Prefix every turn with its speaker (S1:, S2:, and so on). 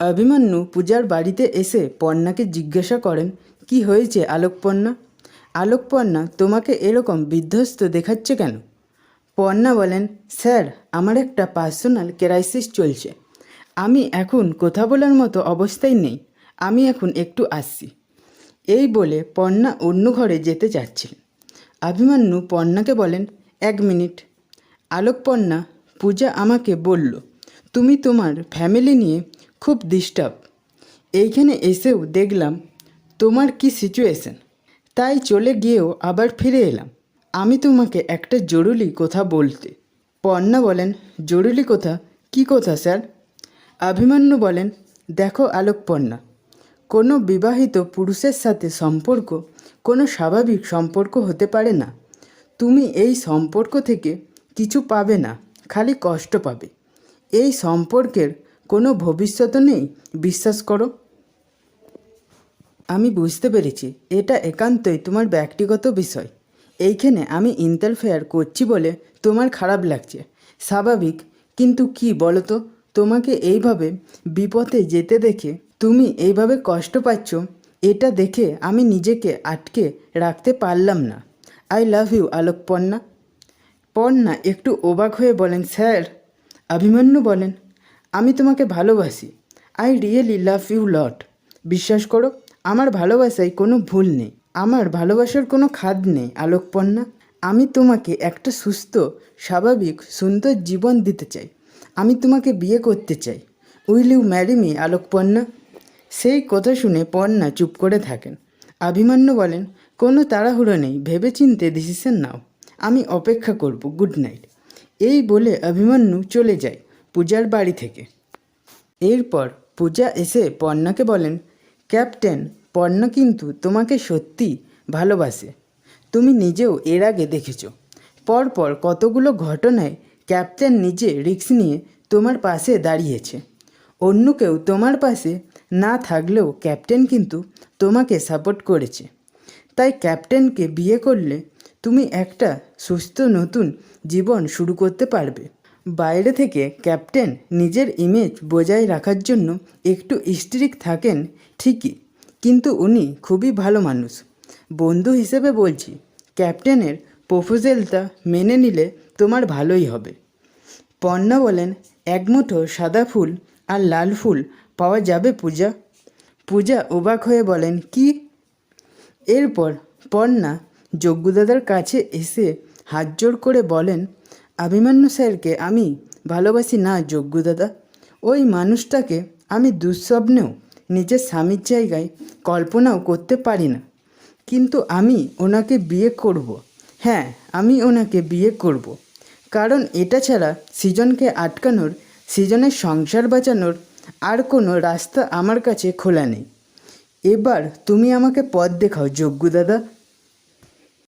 S1: অভিমন্যু পূজার বাড়িতে এসে পর্ণাকে জিজ্ঞাসা করেন, কি হয়েছে আলোকপর্ণা আলোকপর্ণা তোমাকে এরকম বিধ্বস্ত দেখাচ্ছে কেন? পর্ণা বলেন, স্যার, আমার একটা পার্সোনাল ক্রাইসিস চলছে। আমি এখন কথা বলার মতো অবস্থায় নেই। আমি এখন একটু আসছি। এই বলে পর্ণা অন্য ঘরে যেতে চাচ্ছিলেন। অভিমন্যু পর্ণাকে বলেন, এক মিনিট। আলোকপর্ণা পূজা আমাকে বলল, তুমি তোমার ফ্যামিলি নিয়ে খুব ডিস্টার্ব এইখানে এসেও দেখলাম, তোমার কি সিচুয়েশন তাই চলে গিয়েও আবার ফিরে এলাম। আমি তোমাকে একটা জরুরি কথা বলতে পর্ণা বলেন, জরুরি কথা? কি কথা, স্যার? অভিমন্যু বলেন, দেখো আলোকপর্ণা কোনো বিবাহিত পুরুষের সাথে সম্পর্ক কোনো স্বাভাবিক সম্পর্ক হতে পারে না। তুমি এই সম্পর্ক থেকে কিছু পাবে না, খালি কষ্ট পাবে। এই সম্পর্কের কোনো ভবিষ্যৎ নেই, বিশ্বাস করো। আমি বুঝতে পেরেছি, এটা একান্তই তোমার ব্যক্তিগত বিষয়। এইখানে আমি ইন্টারফেয়ার করছি বলে তোমার খারাপ লাগছে। স্বাভাবিক, কিন্তু কি বলো তো তোমাকে এইভাবে বিপথে যেতে দেখে তুমি এইভাবে কষ্ট পাচ্ছ, এটা দেখে আমি নিজেকে আটকে রাখতে পারলাম না। I love you Alok Panna Panna একটু অবাক হয়ে বলেন, স্যার। অভিমন্যু বলেন আমি তোমাকে ভালোবাসি। I really love you lot বিশ্বাস করো, আমার ভালোবাসায় কোনো ভুল নেই। আমার ভালোবাসার কোনো খাদ নেই আলোকপন্না আমি তোমাকে একটা সুস্থ, স্বাভাবিক, সুন্দর জীবন দিতে চাই। আমি তোমাকে বিয়ে করতে চাই। উইল ইউ ম্যারি মি আলোকপন্না সেই কথা শুনে পর্ণা চুপ করে থাকেন। অভিমান্যু বলেন, কোনো তাড়াহুড়ো নেই, ভেবেচিন্তে ডিসিশন নাও। আমি অপেক্ষা করব গুড নাইট এই বলে অভিমন্যু চলে যায়। পূজার বাড়ি থেকে। এরপর পূজা এসে পর্ণাকে বলেন, ক্যাপ্টেন, পর্ণা কিন্তু তোমাকে সত্যি ভালোবাসে। তুমি নিজেও এর আগে দেখেছ। পরপর কতগুলো ঘটনায় ক্যাপ্টেন নিজে রিস্ক নিয়ে তোমার পাশে দাঁড়িয়েছে। অন্য কেউ তোমার পাশে না থাকলেও ক্যাপ্টেন কিন্তু তোমাকে সাপোর্ট করেছে। তাই ক্যাপ্টেনকে বিয়ে করলে তুমি একটা সুস্থ নতুন জীবন শুরু করতে পারবে। বাইরে থেকে ক্যাপ্টেন নিজের ইমেজ বজায় রাখার জন্য একটু স্ট্রিক থাকেন, ঠিকই। কিন্তু উনি খুবই ভালো মানুষ। বন্ধু হিসেবে বলছি, ক্যাপ্টেনের প্রপোজালটা মেনে নিলে তোমার ভালোই হবে। পর্ণা বলেন একমুঠো সাদা ফুল আর লাল ফুল পাওয়া যাবে পূজা? পূজা অবাক হয়ে বলেন, কি? এরপর পর্ণা যজ্ঞদাদার কাছে এসে হাত জোর করে বলেন অভিমান্যু স্যারকে আমি ভালোবাসি না যজ্ঞদাদা ওই মানুষটাকে আমি দুঃস্বপ্নেও নিজের স্বামীর জায়গায় কল্পনাও করতে পারি না কিন্তু আমি ওনাকে বিয়ে করব। হ্যাঁ আমি ওনাকে বিয়ে করব। কারণ এটা ছাড়া সৃজনকে আটকানোর, সৃজনের সংসার বাঁচানোর আর কোনো রাস্তা আমার কাছে খোলা নেই এবার তুমি আমাকে পথ দেখাও যজ্ঞ দাদা